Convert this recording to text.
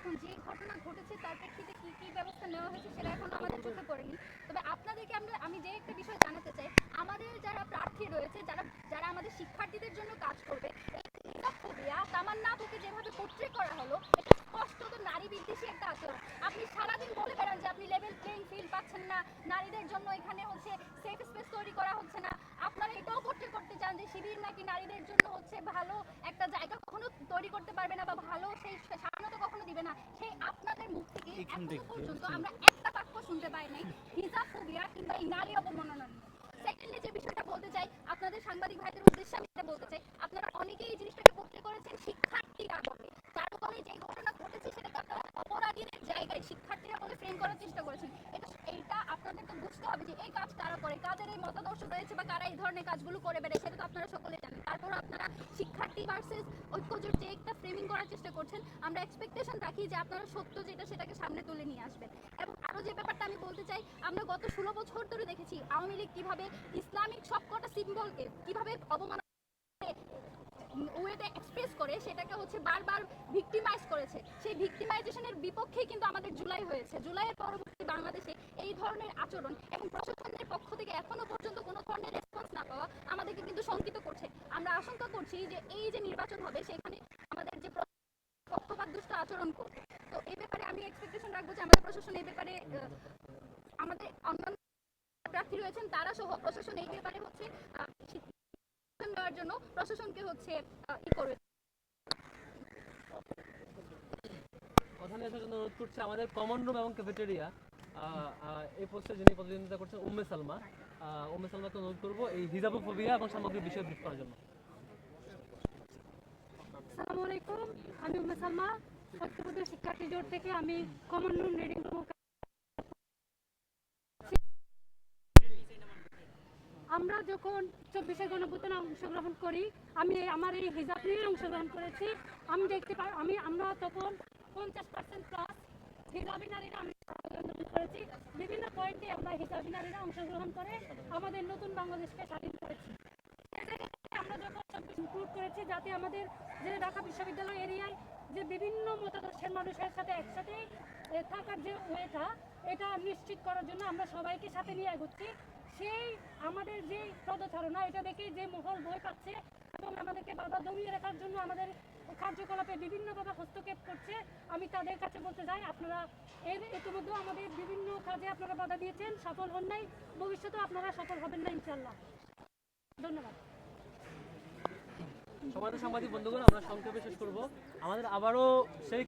দেখুন যে ঘটনা ঘটেছে, তার প্রেক্ষিতে কী কী ব্যবস্থা নেওয়া হয়েছে সেটা এখন আমাদের চোখে পড়েনি। তবে আপনাদেরকে আমরা আমি যে একটা বিষয় জানাতে চাই, আমাদের যারা প্রার্থী রয়েছে, যারা যারা আমাদের শিক্ষার্থীদের জন্য কাজ করবে এই ফোবিয়া তামান্না আপুকে যেভাবে পোট্রে করা হলো এটা স্পষ্টত নারী বিদ্বেষী একটা আচরণ আপনি সারাদিন বলে বেড়ান যে আপনি লেভেল প্লেইং ফিল্ড পাচ্ছেন না নারীদের জন্য এখানে হচ্ছে সেফ স্পেস তৈরি করা হচ্ছে না আপনারা এটাও করতে করতে চান যে শিবির নাকি নারীদের জন্য হচ্ছে ভালো একটা জায়গা কখনো তৈরি করতে পারবে না বা ভালো সেই স্বাধীনতা কখনো দিবে না। সেই আপনাদের মুখ থেকে এখান পর্যন্ত আমরা একটা বাক্য শুনতে পাই নাই হিজাব ফোবিয়া কিংবা এই নারী অবমাননা নিয়ে সেকেন্ডলি যে বিষয়টা বলতে চাই আপনাদের সাংবাদিক ভাইদের উদ্দেশ্যে আমি এটা বলতে চাই আপনারা অনেকেই এই জিনিসটাকে পোট্রে করেছেন শিক্ষার্থীরা বলে। তার ফলে যে ঘটনা ঘটেছে সেটাকে আপনারা অপরাধীদের জায়গায় শিক্ষার্থীরা বলে ফ্রেম করার চেষ্টা করেছেন। এটা বুঝতে হবে যে এই কাজ কারা করে? কাদের এই মতাদর্শ রয়েছে বা কারা এই ধরনের কাজগুলো করে বেড়ায় সেটা তো আপনারা সকলে জানেন। তারপর আপনারা শিক্ষার্থী ভার্সেস ঐক্যজোট যে একটা ফ্রেমিং করার চেষ্টা করছেন, আমরা এক্সপেকটেশন রাখি যে আপনারা সত্য যেটা সেটাকে সামনে তুলে নিয়ে আসবেন। এবং আরও যে ব্যাপারটা আমি বলতে চাই, আমরা গত ষোলো বছর ধরে দেখেছি আওয়ামী লীগ কীভাবে ইসলামিক সবকটা সিম্বলকে কীভাবে অবমান ওয়েতে এক্সপ্রেস করে, সেটাকে হচ্ছে বারবার ভিক্টিমাইজ করেছে। সেই ভিক্টিমাইজেশনের বিপক্ষেই কিন্তু আমাদের জুলাই হয়েছে। জুলাইয়ের পরবর্তী বাংলাদেশে এই ধরনের আচরণ। এবং প্রশাসনের পক্ষ থেকে এখনও পর্যন্ত কোনো ধরনের রেসপন্স না পাওয়া আমাদেরকে কিন্তু শঙ্কিত করছে। আমরা আশঙ্কা করছি যে এই যে নির্বাচন হবে, সেখানে আমাদের যে পক্ষপাত দুষ্ট আচরণ করবে। তো এই ব্যাপারে আমি এক্সপেকটেশন রাখব যে আমাদের প্রশাসন এই ব্যাপারে আমাদের অন্যান্য প্রার্থী রয়েছেন, তারা সহ প্রশাসন এই ব্যাপারে হচ্ছে নেওয়ার জন্য প্রশাসনকে হচ্ছে ই করবে আমাদের কমন রুম এবং ক্যাফেটেরিয়া এই পোস্টে যিনি প্রতিদ্বন্দ্বিতা করছেন উম্মে সালমা উম্মে সালমাকে অনুরোধ করব এই এবং সামগ্রিক বিষয় ব্রিফ করার জন্য। আসসালামু আলাইকুম, আমি উম্মে সালমা শিক্ষার্থী জোট থেকে আমি কমন রুম রিডিং আমরা যখন চব্বিশে গণভূতনে অংশগ্রহণ করি, আমি আমার এই হিজাব নিয়ে অংশগ্রহণ করেছি। আমি দেখতে পাই আমি আমরা তখন পঞ্চাশ পার্সেন্ট প্লাস হিজাবি নারীরা আমি করেছি। বিভিন্ন পয়েন্টে আমরা হিজাবি নারীরা অংশগ্রহণ করে আমাদের নতুন বাংলাদেশকে স্বাধীন করেছি। আমরা যখন ইনক্লুড করেছি, যাতে আমাদের যে ঢাকা বিশ্ববিদ্যালয় এরিয়ায় যে বিভিন্ন মতাদর্শের মানুষের সাথে একসাথে থাকার যে ওয়েটা, এটা নিশ্চিত করার জন্য আমরা সবাইকে সাথে নিয়ে এগোচ্ছি। সেই আমাদের যে পদচারণা এটা দেখে যে মহল ভয় পাচ্ছে এবং আমাদেরকে বাধা দমিয়ে রাখার জন্য আমাদের কার্যকলাপে বিভিন্নভাবে হস্তক্ষেপ করছে, আমি তাদের কাছে বলতে চাই, আপনারা এর ইতিমধ্যে আমাদের বিভিন্ন কাজে আপনারা বাধা দিয়েছেন, সফল হন নাই, ভবিষ্যতেও আপনারা সফল হবেন না ইনশাল্লাহ ধন্যবাদ। সমাজ সাংবাদিক বন্ধুগণ আমরা সংক্ষেপে শেষ করব। আমাদের আবারও সেই